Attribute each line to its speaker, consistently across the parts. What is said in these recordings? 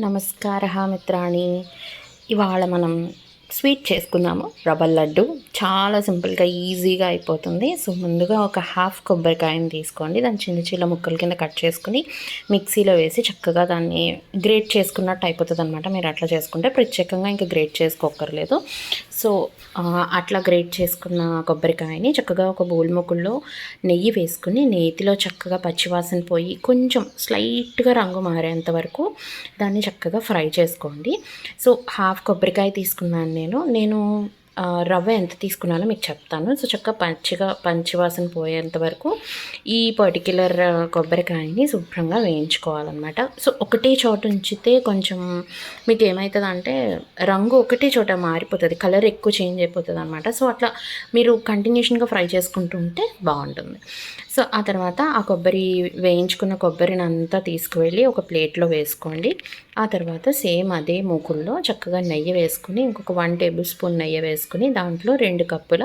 Speaker 1: నమస్కార మిత్రాణి. ఇవాళ మనం స్వీట్ చేసుకుందాము రవ్వ లడ్డు. చాలా సింపుల్గా ఈజీగా అయిపోతుంది. సో ముందుగా ఒక హాఫ్ కొబ్బరికాయని తీసుకోండి. దాన్ని చిన్న చిన్న ముక్కల కింద కట్ చేసుకుని మిక్సీలో వేసి చక్కగా దాన్ని గ్రేట్ చేసుకున్నట్టు అయిపోతుంది అనమాట మీరు అట్లా చేసుకుంటే ప్రత్యేకంగా ఇంకా గ్రేట్ చేసుకోకర్లేదు సో అట్లా గ్రేట్ చేసుకున్న కొబ్బరికాయని చక్కగా ఒక బోల్ ముక్కుల్లో నెయ్యి వేసుకుని నేతిలో చక్కగా పచ్చివాసన పోయి కొంచెం స్లైట్గా రంగు మారేంత వరకు దాన్ని చక్కగా ఫ్రై చేసుకోండి. సో హాఫ్ కొబ్బరికాయ తీసుకున్నాను నేను. నేను రవ్వ ఎంత తీసుకున్నానో మీకు చెప్తాను. సో చక్కగా పచ్చిగా పంచివాసన పోయేంత వరకు ఈ పర్టిక్యులర్ కొబ్బరికాయని శుభ్రంగా వేయించుకోవాలన్నమాట. సో ఒకటే చోట ఉంచితే కొంచెం మీకు ఏమవుతుంది అంటే రంగు ఒకటే చోట మారిపోతుంది. కలర్ ఎక్కువ చేంజ్ అయిపోతుంది అనమాట సో అట్లా మీరు కంటిన్యూషన్గా ఫ్రై చేసుకుంటూ ఉంటే బాగుంటుంది. సో ఆ తర్వాత ఆ కొబ్బరి వేయించుకున్న కొబ్బరిని అంతా తీసుకువెళ్ళి ఒక ప్లేట్లో వేసుకోండి. ఆ తర్వాత సేమ్ అదే మూకుల్లో చక్కగా నెయ్యి వేసుకుని ఇంకొక వన్ టేబుల్ స్పూన్ నెయ్యి వేసుకుని దాంట్లో రెండు కప్పుల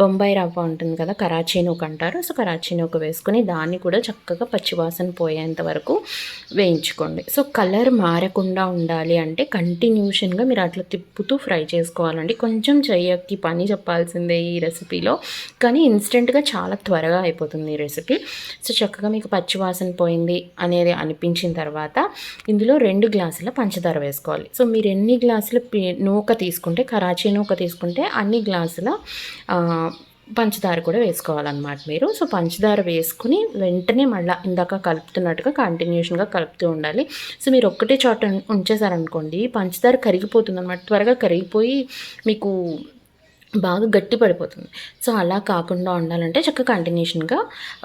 Speaker 1: బొంబాయి రవ్వ ఉంటుంది కదా కరాచీ నూక అంటారు. సో కరాచీ నూక వేసుకుని దాన్ని కూడా చక్కగా పచ్చివాసన పోయేంత వరకు వేయించుకోండి. సో కలర్ మారకుండా ఉండాలి అంటే కంటిన్యూషన్గా మీరు అట్లా తిప్పుతూ ఫ్రై చేసుకోవాలండి. కొంచెం చెయ్యకి పని చెప్పాల్సిందే ఈ రెసిపీలో. కానీ ఇన్స్టెంట్గా చాలా త్వరగా అయిపోతుంది. ఈ రెసిపీ సో చక్కగా మీకు పచ్చివాసన పోయింది అనేది అనిపించిన తర్వాత ఇందులో రెండు గ్లాసుల పంచదార వేసుకోవాలి. సో మీరు ఎన్ని గ్లాసుల నూక తీసుకుంటే కరాచీ నూక తీసుకుంటే అన్ని గ్లాసుల పంచదార కూడా వేసుకోవాలన్నమాట మీరు. సో పంచదార వేసుకుని వెంటనే మళ్ళీ ఇందాక కలుపుతున్నట్టుగా కంటిన్యూషన్గా కలుపుతూ ఉండాలి. సో మీరు ఒక్కటే చోట ఉంచేసారనుకోండి పంచదార కరిగిపోతుంది అనమాట త్వరగా కరిగిపోయి మీకు బాగా గట్టి పడిపోతుంది. సో అలా కాకుండా ఉండాలంటే చక్కగా కంటిన్యూషన్గా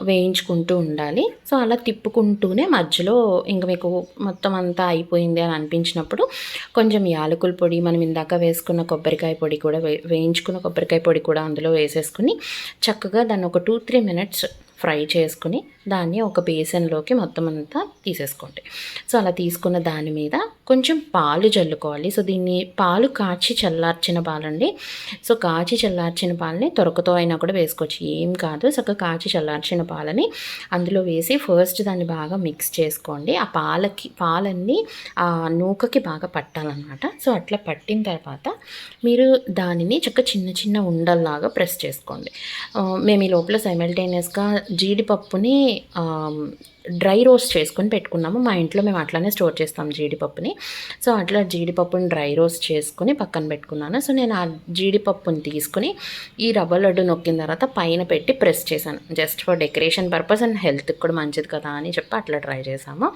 Speaker 1: వేయించుకుంటూ ఉండాలి. సో అలా తిప్పుకుంటూనే మధ్యలో ఇంకా మీకు మొత్తం అంతా అయిపోయింది అని అనిపించినప్పుడు కొంచెం యాలకుల పొడి మనం ఇందాక వేసుకున్న కొబ్బరికాయ పొడి కూడా వేయించుకున్న కొబ్బరికాయ పొడి కూడా అందులో వేసేసుకుని చక్కగా దాన్ని ఒక టూ త్రీ మినిట్స్ ఫ్రై చేసుకుని దాన్ని ఒక బేసన్లోకి మొత్తం అంతా తీసేసుకోండి. సో అలా తీసుకున్న దాని మీద కొంచెం పాలు చల్లుకోవాలి సో దీన్ని పాలు కాచి చల్లార్చిన పాలండి. సో కాచి చల్లార్చిన పాలని తొరకతో అయినా కూడా వేసుకోవచ్చు. ఏం కాదు. చక్కగా కాచి చల్లార్చిన పాలని అందులో వేసి ఫస్ట్ దాన్ని బాగా మిక్స్ చేసుకోండి. ఆ పాలకి పాలన్నీ ఆ నూకకి బాగా పట్టాలన్నమాట. సో అట్లా పట్టిన తర్వాత మీరు దానిని చక్క చిన్న చిన్న ఉండల్లాగా ప్రెస్ చేసుకోండి. మేము ఈ లోపల సైమల్టేనియస్గా జీడిపప్పుని డ్రై రోస్ట్ చేసుకుని పెట్టుకున్నాము. మా ఇంట్లో మేము అట్లానే స్టోర్ చేస్తాం జీడిపప్పుని. సో అట్లా జీడిపప్పుని డ్రై రోస్ట్ చేసుకుని పక్కన పెట్టుకున్నాను. సో నేను ఆ జీడిపప్పుని తీసుకుని ఈ రవ్వ లడ్డు నొక్కిన తర్వాత పైన పెట్టి ప్రెస్ చేశాను. Just for decoration purpose and హెల్త్కి కూడా మంచిది కదా అని చెప్పి అట్లా ట్రై చేసాము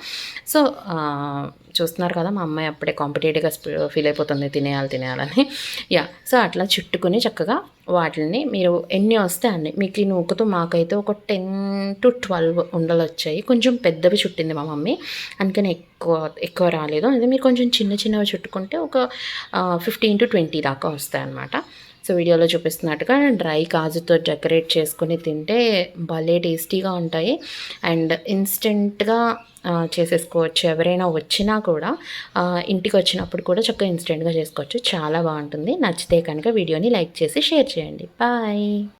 Speaker 1: సో చూస్తున్నారు కదా మా అమ్మాయి అప్పుడే కాంపిటేటివ్గా ఫీల్ అయిపోతుంది. తినేయాలి తినేయాలని. యా సో అట్లా చుట్టుకుని చక్కగా వాటిని మీరు ఎన్ని వస్తే అన్ని. మీకు ఈ నూకతో మాకైతే ఒక టెన్ టు ట్వెల్వ్ ఉండలు వచ్చాయి కొంచెం కొంచెం పెద్దవి చుట్టింది మా మమ్మీ. అందుకని ఎక్కువ ఎక్కువ రాలేదు. అదే మీరు కొంచెం చిన్న చిన్నవి చుట్టుకుంటే ఒక ఫిఫ్టీన్ టు ట్వంటీ దాకా వస్తాయి అన్నమాట సో వీడియోలో చూపిస్తున్నట్టుగా డ్రై కాజుతో డెకరేట్ చేసుకుని తింటే భలే టేస్టీగా ఉంటాయి. అండ్ ఇన్స్టెంట్గా చేసేసుకోవచ్చు. ఎవరైనా వచ్చినా కూడా ఇంటికి వచ్చినప్పుడు కూడా చక్కగా ఇన్స్టెంట్గా చేసుకోవచ్చు. చాలా బాగుంటుంది. నచ్చితే కనుక వీడియోని లైక్ చేసి షేర్ చేయండి. బాయ్!